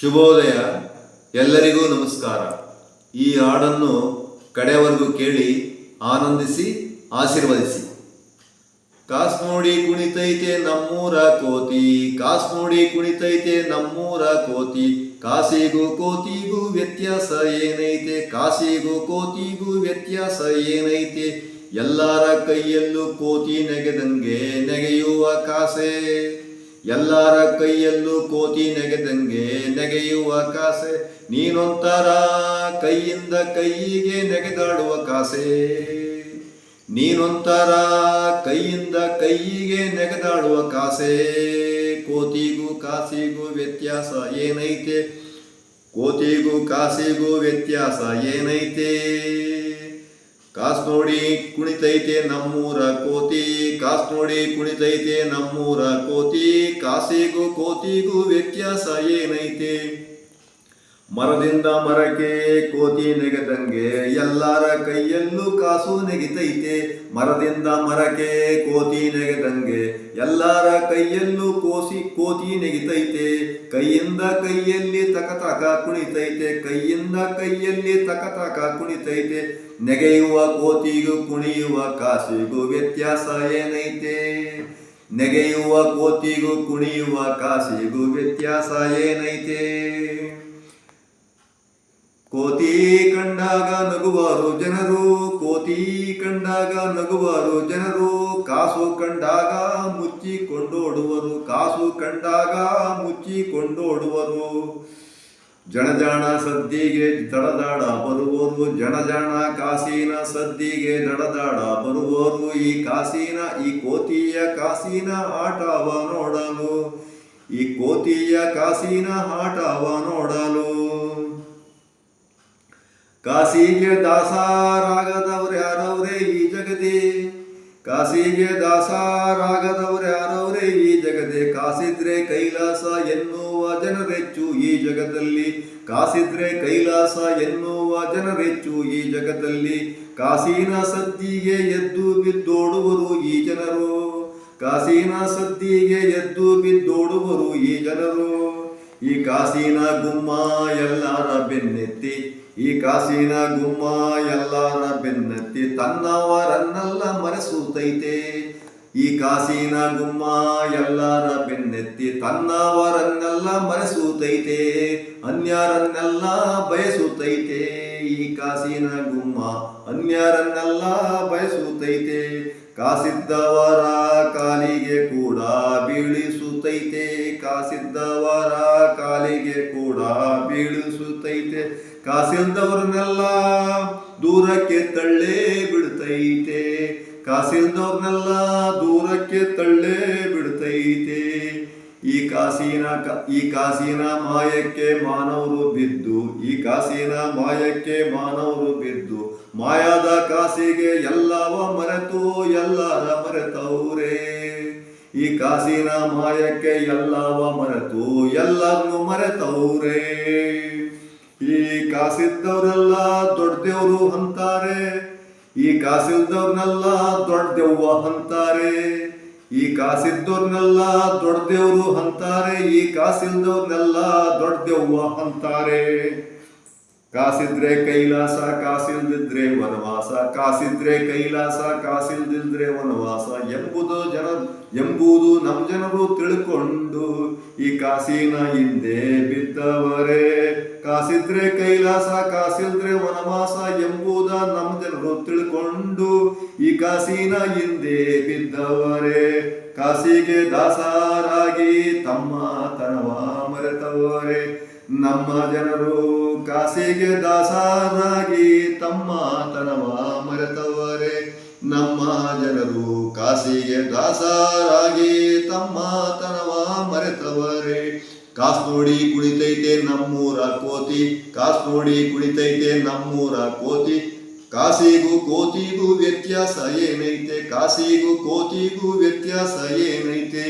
ಶುಭೋದಯ. ಎಲ್ಲರಿಗೂ ನಮಸ್ಕಾರ. ಈ ಹಾಡನ್ನು ಕಡೆಯವರೆಗೂ ಕೇಳಿ ಆನಂದಿಸಿ, ಆಶೀರ್ವದಿಸಿ. ಕಾಸ್ ನೋಡಿ ಕುಣಿತೈತೆ ನಮ್ಮೂರ ಕೋತಿ ಕಾಸ್ ನೋಡಿ ಕುಣಿತೈತೆ ನಮ್ಮೂರ ಕೋತಿ, ಕಾಸಿಗೂ ಕೋತಿಗೂ ವ್ಯತ್ಯಾಸ ಏನೈತೆ, ಕಾಸಿಗೂ ಕೋತಿಗೂ ವ್ಯತ್ಯಾಸ ಏನೈತೆ, ಎಲ್ಲರ ಕೈಯಲ್ಲೂ ಕೋತಿ ನೆಗೆದಂಗೆ ನೆಗೆಯುವ ಕಾಸೆ. ಎಲ್ಲರ ಕೈಯಲ್ಲೂ ಕೋತಿ ನೆಗೆದಂಗೆ ನೆಗೆಯುವ ಕಾಸೆ ನೀನೊಂತರ ಕೈಯಿಂದ ಕೈಯಿಗೆ ನೆಗೆದಾಡುವ ಕಾಸೆ. ನೀನೊಂತರ ಕೈಯಿಂದ ಕೈಯಿಗೆ ನೆಗೆದಾಡುವ ಕಾಸೆ. ಕೋತಿಗೂ ಕಾಸಿಗೂ ವ್ಯತ್ಯಾಸ ಏನೈತೆ? ಕೋತಿಗೂ ಕಾಸಿಗೂ ವ್ಯತ್ಯಾಸ ಏನೈತೆ? ಕಾಸ್ ನೋಡಿ ಕುಣಿತೈತೆ ನಮ್ಮೂರ ಕೋತಿ ಕಾಸ್ ನೋಡಿ ಕುಣಿತೈತೆ ನಮ್ಮೂರ ಕೋತಿ ಕಾಸಿಗೂ ಕೋತಿಗೂ ವ್ಯತ್ಯಾಸ ಏನೈತೆ? ಮರದಿಂದ ಮರಕ್ಕೆ ಕೋತಿ ನೆಗೆದಂಗೆ ಎಲ್ಲರ ಕೈಯಲ್ಲೂ ಕಾಸು ನೆಗಿತೈತೆ. ಮರದಿಂದ ಮರಕ್ಕೆ ಕೋತಿ ನೆಗೆದಂಗೆ ಎಲ್ಲರ ಕೈಯಲ್ಲೂ ಕೋಸಿ ಕೋತಿ ನೆಗಿತೈತೆ. ಕೈಯಿಂದ ಕೈಯಲ್ಲಿ ತಕ ಕುಣಿತೈತೆ. ಕೈಯಿಂದ ಕೈಯಲ್ಲಿ ತಕ ಕುಣಿತೈತೆ. ನೆಗೆಯುವ ಕೋತಿಗೂ ಕುಣಿಯುವ ಕಾಸಿಗೂ ವ್ಯತ್ಯಾಸ ಏನೈತೆ? ನೆಗೆಯುವ ಕೋತಿಗೂ ಕುಣಿಯುವ ಕಾಸಿಗೂ ವ್ಯತ್ಯಾಸ ಏನೈತೆ? ಕೋತಿ ಕಂಡಾಗ ನಗುವರು ಜನರು, ಕೋತಿ ಕಂಡಾಗ ನಗುವರು ಜನರು, ಕಾಸು ಕಂಡಾಗ ಮುಚ್ಚಿಕೊಂಡೋಡುವರು ಕಾಸು ಕಂಡಾಗ ಮುಚ್ಚಿಕೊಂಡೋಡುವರು ಜನಜಾಣ ಸದ್ದಿಗೆ ದಡದಾಡ ಬರುವರು ಜನಜಾಣ ಕಾಸಿನ ಸದ್ದಿಗೆ ದಡದಾಡ ಬರುವರು. ಈ ಕಾಸಿನ, ಈ ಕೋತಿಯ ಕಾಸಿನ ಆಟವ ನೋಡಲು, ಈ ಕೋತಿಯ ಕಾಸಿನ ಆಟವ ನೋಡಲು. ಕಾಸಿಗೆ ದಾಸರಾಗದವ್ರು, ಯಾರವ್ರೆ ಈ ಜಗದೇ? ಕಾಸಿಗೆ ದಾಸರಾಗದವ್ರು, ಯಾರವ್ರೆ ಈ ಜಗದೇ? ಕಾಸಿದ್ರೆ ಕೈಲಾಸ ಎನ್ನುವ ಜನರೆಚ್ಚು ಈ ಜಗದಲ್ಲಿ. ಕಾಸಿದ್ರೆ ಕೈಲಾಸ ಎನ್ನುವ ಜನರೆಚ್ಚು ಈ ಜಗದಲ್ಲಿ. ಕಾಸಿನ ಸದ್ದಿಗೆ ಎದ್ದು ಬಿದ್ದೋಡುವರು ಈ ಜನರು. ಕಾಸಿನ ಸದ್ದಿಗೆ ಎದ್ದು ಬಿದ್ದೋಡುವರು ಈ ಜನರು. ಈ ಕಾಸಿನ ಗುಮ್ಮ ಎಲ್ಲರ ಬೆನ್ನೆತ್ತಿ. ಈ ಕಾಸಿನ ಗುಮ್ಮ ಎಲ್ಲರ ಬೆನ್ನತ್ತಿ ತನ್ನವರನ್ನೆಲ್ಲ ಮರೆಸುತ್ತೈತೆ ಈ ಕಾಸಿನ ಗುಮ್ಮ ಎಲ್ಲರ ಬೆನ್ನೆತ್ತಿ ತನ್ನವರನ್ನೆಲ್ಲ ಮರೆಸುತ್ತೈತೆ ಅನ್ಯರನ್ನೆಲ್ಲ ಬಯಸುತ್ತೈತೆ ಈ ಕಾಸಿನ ಗುಮ್ಮ ಅನ್ಯರನ್ನೆಲ್ಲ ಬಯಸುತ್ತೈತೆ ಕಾಸಿದ್ದವರ ಕಾಲಿಗೆ ಕೂಡ ಬೀಳಿಸುತ್ತೈತೆ ಕಾಸಿದ್ದವರ ಕಾಲಿಗೆ ಕೂಡ ಬೀಳಿಸುತ್ತೈತೆ ಕಾಸಿಲ್ದವ್ರನ್ನೆಲ್ಲ ದೂರಕ್ಕೆ ತಳ್ಳೇ ಬಿಡ್ತೈತೆ. ಕಾಸಿಲ್ದವ್ರನ್ನೆಲ್ಲ ದೂರಕ್ಕೆ ತಳ್ಳೇ ಬಿಡ್ತೈತೆ. ಈ ಕಾಸಿನ ಈ ಕಾಸಿನ ಮಾಯಕ್ಕೆ ಮಾನವರು ಬಿದ್ದು, ಈ ಕಾಸಿನ ಮಾಯಕ್ಕೆ ಮಾನವರು ಬಿದ್ದು, ಮಾಯಾದ ಕಾಸಿಗೆ ಎಲ್ಲವ ಮರೆತು, ಎಲ್ಲರ ಮರೆತವ್ರೆ. ಈ ಕಾಸಿನ ಮಾಯಕ್ಕೆ ಎಲ್ಲವ ಮರೆತು, ಎಲ್ಲರನ್ನು ಮರೆತವ್ರೆ. ಕಾಸಿದ್ದವರೆಲ್ಲ ದೊಡ್ಡ ದೇವ್ರು ಅಂತಾರೆ. ಈ ಕಾಸಿಲ್ದವ್ರನ್ನೆಲ್ಲ ದೊಡ್ಡ ದೆವ್ವ ಅಂತಾರೆ. ಈ ಕಾಸಿದ್ದವ್ರನ್ನೆಲ್ಲ ದೊಡ್ಡ ದೇವ್ರು ಅಂತಾರೆ. ಈ ಕಾಸಿಲ್ದವ್ರನ್ನೆಲ್ಲ ದೊಡ್ಡ ದೆವ್ವ ಅಂತಾರೆ. ಕಾಸಿದ್ರೆ ಕೈಲಾಸ, ಕಾಸಿಲ್ದಿದ್ರೆ ವನವಾಸ. ಕಾಸಿದ್ರೆ ಕೈಲಾಸ, ಕಾಸಿಲ್ದಿದ್ರೆ ವನವಾಸ. ಎಂಬುದು ಜನ, ಎಂಬುದು ನಮ್ಮ ಜನರು ತಿಳ್ಕೊಂಡು ಈ ಕಾಸಿನ ಹಿಂದೆ ಬಿದ್ದವರೇ. ಕಾಸಿದ್ರೆ ಕೈಲಾಸ, ಕಾಸಿಲ್ದ್ರೆ ವನವಾಸ ಎಂಬುದ ನಮ್ಮ ಜನರು ತಿಳ್ಕೊಂಡು ಈ ಕಾಸಿನ ಹಿಂದೆ ಬಿದ್ದವರೇ. ಕಾಸಿಗೆ ದಾಸಾರಾಗಿ ತಮ್ಮ ತನವ ಮರೆತವರೇ. ನಮ್ಮ ಜನರು ಕಾಸಿಗೆ ದಾಸಾರಾಗಿ ತಮ್ಮ ತನವ ಮರೆತವರೇ. ನಮ್ಮ ಜನರು ಕಾಸಿಗೆ ದಾಸಾರಾಗಿ ತಮ್ಮ ತನವ ಮರೆತವರೇ. ಕಾಸ್ ನೋಡಿ ಕುಳಿತೈತೆ ನಮ್ಮೂರ ಕೋತಿ ಕಾಸ್ ನೋಡಿ ಕುಳಿತೈತೆ ನಮ್ಮೂರ ಕೋತಿ. ಕಾಸಿಗೂ ಕೋತಿಗೂ ವ್ಯತ್ಯಾಸ ಏನೈತೆ? ಕಾಸಿಗೂ ಕೋತಿಗೂ ವ್ಯತ್ಯಾಸ ಏನೈತೆ?